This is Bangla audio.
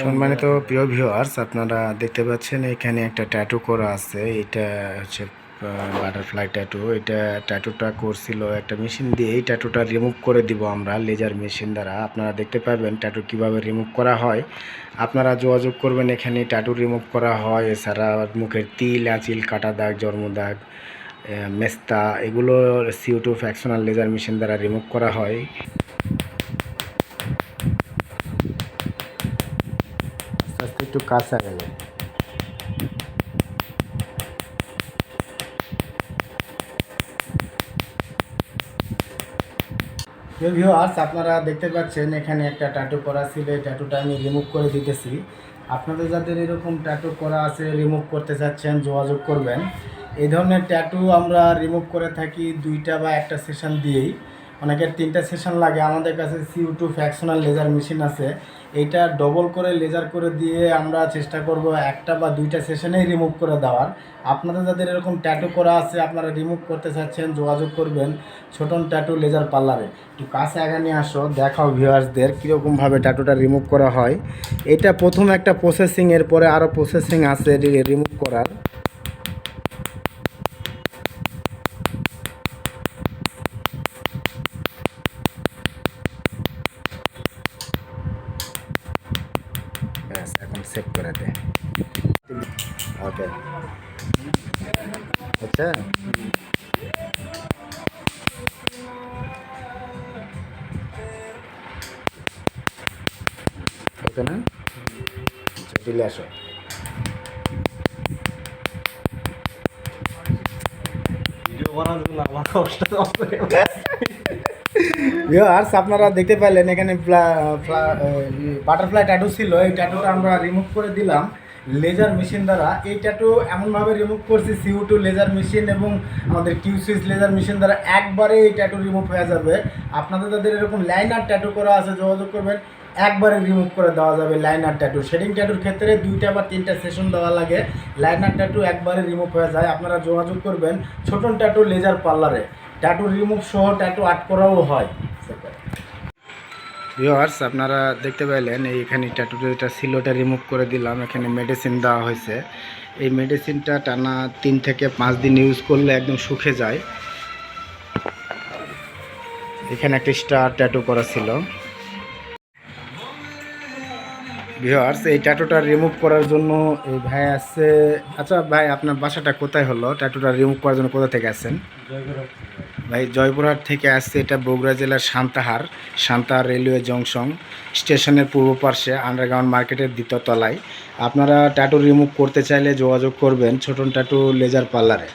সম্মানিত প্রিয় ভিউয়ার্স আপনারা দেখতে পাচ্ছেন এখানে একটা ট্যাটু করা আছে। এটা হচ্ছে বাটারফ্লাই ট্যাটু এটা ট্যাটুটা করছিল একটা মেশিন দিয়ে। এই ট্যাটুটা রিমুভ করে দিব আমরা লেজার মেশিন দ্বারা। আপনারা দেখতে পাবেন ট্যাটু কীভাবে রিমুভ করা হয়। আপনারা যোগাযোগ করবেন এখানে ট্যাটু রিমুভ করা হয়। এছাড়া মুখের তিল আঁচিল কাটা দাগ জন্ম দাগ মেস্তা এগুলো CO two fractional laser machine দ্বারা রিমুভ করা হয়। আস্তে একটু কাছে গেলে ভিউয়ার্স আপনারা দেখতে পাচ্ছেন এখানে একটা ট্যাটু করা ছিল এই ট্যাটুটা আমি রিমুভ করে দিতেছি। আপনাদের যাদের এরকম ট্যাটু করা আছে রিমুভ করতে চাচ্ছেন, যোগাযোগ করবেন। এই ধরনের ট্যাটু আমরা রিমুভ করে থাকি দুইটা বা একটা সেশন দিয়েই। অনেকের তিনটা সেশন লাগে। আমাদের কাছে CO two fractional laser machine আছে। এইটা ডবল করে লেজার করে দিয়ে আমরা চেষ্টা করব একটা বা দুইটা সেশনেই রিমুভ করে দেওয়ার। আপনাদের যাদের এরকম ট্যাটু করা আছে, আপনারা রিমুভ করতে চাচ্ছেন, যোগাযোগ করবেন ছোটন ট্যাটু লেজার পার্লারে একটু কাছে আগে নিয়ে আসো, দেখাও ভিউয়ার্সদের কীরকমভাবে ট্যাটুটা রিমুভ করা হয়। এটা প্রথম একটা প্রসেসিং এর পরে আরও প্রসেসিং আছে রিমুভ করার। এখন সেভ করে দে ওকে আচ্ছা ওকে না আচ্ছা দিলে আসো ভিডিও বানার জন্য আমার কষ্ট ভিউয়ার্স আপনারা দেখতে পাইলেন, এখানে বাটারফ্লাই ট্যাটু ছিল। এই ট্যাটুটা আমরা রিমুভ করে দিলাম। লেজার মেশিন দ্বারা। এই ট্যাটু এমনভাবে রিমুভ করছি সিউ টু লেজার মেশিন এবং আমাদের কিউ সুইচ লেজার মেশিন দ্বারা একবারে এই ট্যাটু রিমুভ হয়ে যাবে। আপনাদের তাদের এরকম লাইনার ট্যাটু করা আছে, যোগাযোগ করবেন। একবারে রিমুভ করে দেওয়া যাবে লাইনার ট্যাটু শেডিং ট্যাটুর ক্ষেত্রে দুইটা বা তিনটা সেশন দেওয়া লাগে। লাইনার ট্যাটু একবারে রিমুভ হয়ে যায়। আপনারা যোগাযোগ করবেন ছোটন ট্যাটু লেজার পার্লারে ট্যাটু রিমুভ সহ ট্যাটু আর্ট করাও হয়। ভিওয়ার্স আপনারা দেখতে পাইলেন এইখানে ট্যাটুটা ওটা রিমুভ করে দিলাম। এখানে মেডিসিন দেওয়া হয়েছে। এই মেডিসিনটা টানা তিন থেকে পাঁচ দিন ইউজ করলে একদম শুকে যায়। এখানে একটা স্টার ট্যাটু করা ছিল। ভিওয়ার্স এই ট্যাটুটা রিমুভ করার জন্য এই ভাই আছে আচ্ছা ভাই, আপনার বাসাটা কোথায় হলো? ট্যাটুটা রিমুভ করার জন্য কোথা থেকে আসছেন ভাই, জয়পুরহাট থেকে আসছে এটা বগুড়া জেলার সান্তাহার সান্তাহার রেলওয়ে জংশন। স্টেশনের পূর্ব পার্শ্বে আন্ডারগ্রাউন্ড মার্কেটের দ্বিতীয় তলায়। আপনারা ট্যাটু রিমুভ করতে চাইলে যোগাযোগ করবেন ছোটন ট্যাটু লেজার পার্লারে